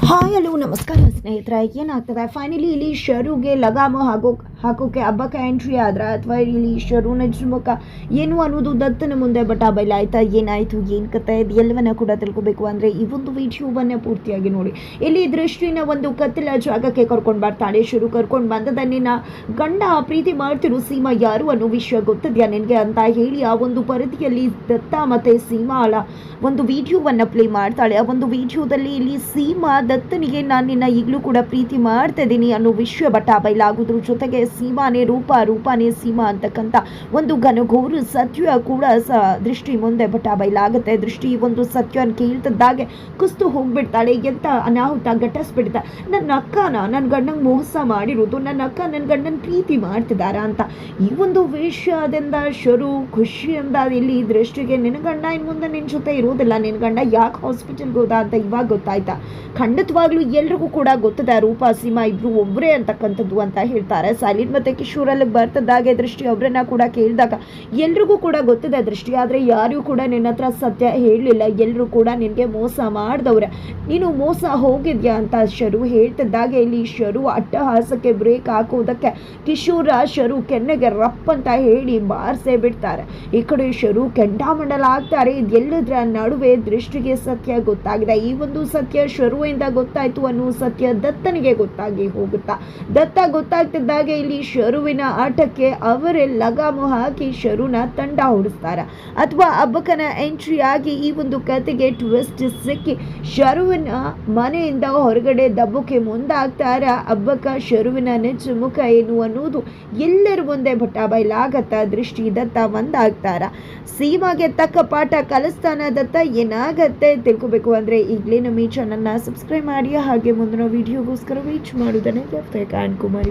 Hi hello ನಮಸ್ಕಾರ ಸ್ನೇಹಿತರೆ ಏನಾಗ್ತದೆ ಫೈನಲಿ ಇಲ್ಲಿ ಶರುಗೆ ಲಗಾಮ ಹಾಕೋ ಹಾಕೋಕೆ ಹಬ್ಬಕ್ಕೆ ಎಂಟ್ರಿ ಆದ್ರೆ ಅಥವಾ ಇಲ್ಲಿ ಶರೂನ ನಜ್ಮುಖ ಏನು ಅನ್ನೋದು ದತ್ತನ ಮುಂದೆ ಬಟ್ ಬೈಲ್ ಆಯ್ತಾ, ಏನಾಯಿತು, ಏನು ಕತೆ ಇದು, ಎಲ್ಲವನ್ನ ಕೂಡ ತಿಳ್ಕೊಬೇಕು ಅಂದರೆ ಈ ಒಂದು ವಿಡಿಯೋವನ್ನ ಪೂರ್ತಿಯಾಗಿ ನೋಡಿ. ಇಲ್ಲಿ ದೃಷ್ಟಿನ ಒಂದು ಕತ್ತಲ ಜಾಗಕ್ಕೆ ಕರ್ಕೊಂಡು ಬರ್ತಾಳೆ. ಶುರು ಕರ್ಕೊಂಡು ಬಂದದ ನಿನ್ನ ಗಂಡ ಪ್ರೀತಿ ಮಾಡ್ತಿರೋ ಸೀಮಾ ಯಾರು ಅನ್ನೋ ವಿಷಯ ಗೊತ್ತಿದ್ಯಾ ನಿನಗೆ ಅಂತ ಹೇಳಿ ಆ ಒಂದು ಪರಿಧಿಯಲ್ಲಿ ದತ್ತ ಮತ್ತು ಅಳ ಒಂದು ವಿಡಿಯೋವನ್ನು ಪ್ಲೇ ಮಾಡ್ತಾಳೆ. ಆ ಒಂದು ವಿಡಿಯೋದಲ್ಲಿ ಇಲ್ಲಿ ಸೀಮಾ ದತ್ತನಿಗೆ ನಾನು ನಿನ್ನ ಈಗಲೂ ಕೂಡ ಪ್ರೀತಿ ಮಾಡ್ತಾ ಇದ್ದೀನಿ ಅನ್ನೋ ವಿಷಯ ಬಟ್ ಆ ಬೈಲಾಗೋದ್ರ ಜೊತೆಗೆ ಸೀಮಾನೇ ರೂಪ, ರೂಪಾನೇ ಸೀಮಾ ಅಂತಕ್ಕಂಥ ಒಂದು ಘನಘೋರ ಸತ್ಯ ಕೂಡ ಸ ದೃಷ್ಟಿ ಮುಂದೆ ಬಟ ಬಯಲಾಗುತ್ತೆ ದೃಷ್ಟಿ ಒಂದು ಸತ್ಯವನ್ನು ಕೇಳ್ತಿದ್ದಾಗೆ ಕುಸ್ತು ಹೋಗ್ಬಿಡ್ತಾಳೆ, ಎಂತ ಅನಾಹುತ ಘಟಿಸ್ಬಿಡ್ತಾ. ನನ್ನ ಅಕ್ಕನ ನನ್ನ ಗಂಡಂಗೆ ಮೋಸ ಮಾಡಿರೋದು, ನನ್ನ ಅಕ್ಕ ನನ್ನ ಗಂಡನ ಪ್ರೀತಿ ಮಾಡ್ತಿದ್ದಾರ ಅಂತ. ಈ ಒಂದು ವಿಷಯದಿಂದ ಶುರು ಖುಷಿಯಿಂದ ಇಲ್ಲಿ ದೃಷ್ಟಿಗೆ, ನಿನ್ನ ಗಂಡ ಇನ್ ಮುಂದೆ ನಿನ್ನ ಜೊತೆ ಇರೋದಿಲ್ಲ ನಿನ್ನ ಗಂಡ ಯಾಕೆ ಹಾಸ್ಪಿಟಲ್ಗೆ ಹೋದ ಅಂತ ಇವಾಗ ಗೊತ್ತಾಯ್ತಾ? ಖಂಡಿತವಾಗ್ಲೂ ಎಲ್ರಿಗೂ ಕೂಡ ಗೊತ್ತದೆ, ರೂಪಾ, ಸೀಮಾ ಇಬ್ರು ಒಬ್ಬರೇ ಅಂತಕ್ಕಂಥದ್ದು ಅಂತ ಹೇಳ್ತಾರೆ. ಸೈಲಿಡ್ ಮತ್ತೆ ಕಿಶೋರಲ್ಲಿ ಬರ್ತದಾಗೆ ದೃಷ್ಟಿ ಅವರನ್ನ ಕೂಡ ಕೇಳಿದಾಗ ಎಲ್ರಿಗೂ ಕೂಡ ಗೊತ್ತಿದೆ ದೃಷ್ಟಿ. ಆದರೆ ಯಾರಿಗೂ ಕೂಡ ನಿನ್ನ ಹತ್ರ ಸತ್ಯ ಹೇಳಲಿಲ್ಲ ಎಲ್ಲರೂ ಕೂಡ ನಿನಗೆ ಮೋಸ ಮಾಡಿದವ್ರೆ. ನೀನು ಮೋಸ ಹೋಗಿದ್ಯಾ ಅಂತ ಶರು ಹೇಳ್ತಿದ್ದಾಗೆ ಇಲ್ಲಿ ಶರು ಅಟ್ಟಹಾಸಕ್ಕೆ ಬ್ರೇಕ್ ಹಾಕೋದಕ್ಕೆ ಕಿಶೋರ ಶರು ಕೆನ್ನೆಗೆ ರಪ್ ಅಂತ ಹೇಳಿ ಬಾರಿಸೇ ಬಿಡ್ತಾರೆ. ಈ ಕಡೆ ಶರು ಕೆಂಡಾಮಂಡಲ ಆಗ್ತಾರೆ ಇದೆಲ್ಲದರ ನಡುವೆ ದೃಷ್ಟಿಗೆ ಸತ್ಯ ಗೊತ್ತಾಗಿದೆ. ಈ ಒಂದು ಸತ್ಯ ಶರುವಿಂದ ಗೊತ್ತಾಯ್ತು ಅನ್ನೋ ಸತ್ಯ ದತ್ತನಿಗೆ ಗೊತ್ತಾಗಿ ಹೋಗುತ್ತಾ. ದತ್ತ ಗೊತ್ತಾಗ್ತಿದ್ದಾಗೆ ಇಲ್ಲಿ ಶರುವಿನ ಆಟಕ್ಕೆ ಅವರೇ ಲಗಾಮು ಹಾಕಿ ಶರುನ ತಂಡ ಹೊಡಿಸ್ತಾರೆ ಅಥವಾ ಅಬ್ಬಕನ ಎಂಟ್ರಿ ಆಗಿ ಈ ಒಂದು ಕತೆಗೆ ಟ್ವಿಸ್ಟ್ ಸಿಕ್ಕಿ ಶರುವಿನ ಮನೆಯಿಂದ ಹೊರಗಡೆ ದಬ್ಬಕ್ಕೆ ಮುಂದಾಗ್ತಾರ ಅಬ್ಬಕ ಶರುವಿನ ನೆಚ್ಚು ಮುಖ ಏನು ಅನ್ನುವುದು ಎಲ್ಲರ ಮುಂದೆ ಬಟ್ಟ ಬಯಲಾಗತ್ತ ದೃಷ್ಟಿ ದತ್ತ ಒಂದಾಗ್ತಾರ ಸೀಮಾಗೆ ತಕ್ಕ ಪಾಠ ಕಲಿಸ್ತಾನ ದತ್ತ ಏನಾಗತ್ತೆ ತಿಳ್ಕೊಬೇಕು ಅಂದ್ರೆ ಈಗಲೇ ನಮ್ಮ ಈ ಚಾನಲ್ನ ಸಬ್ಸ್ಕ್ರೈಬ್ ಮಾಡಿ ಹಾಗೆ ಮುಂದಿನ ವಿಡಿಯೋಗೋಸ್ಕರ ವೀಚ್ ಮಾಡೋದನ್ನೇ ಕಾಣ್ಕುಮಾರಿ ಕುಮಾರಿ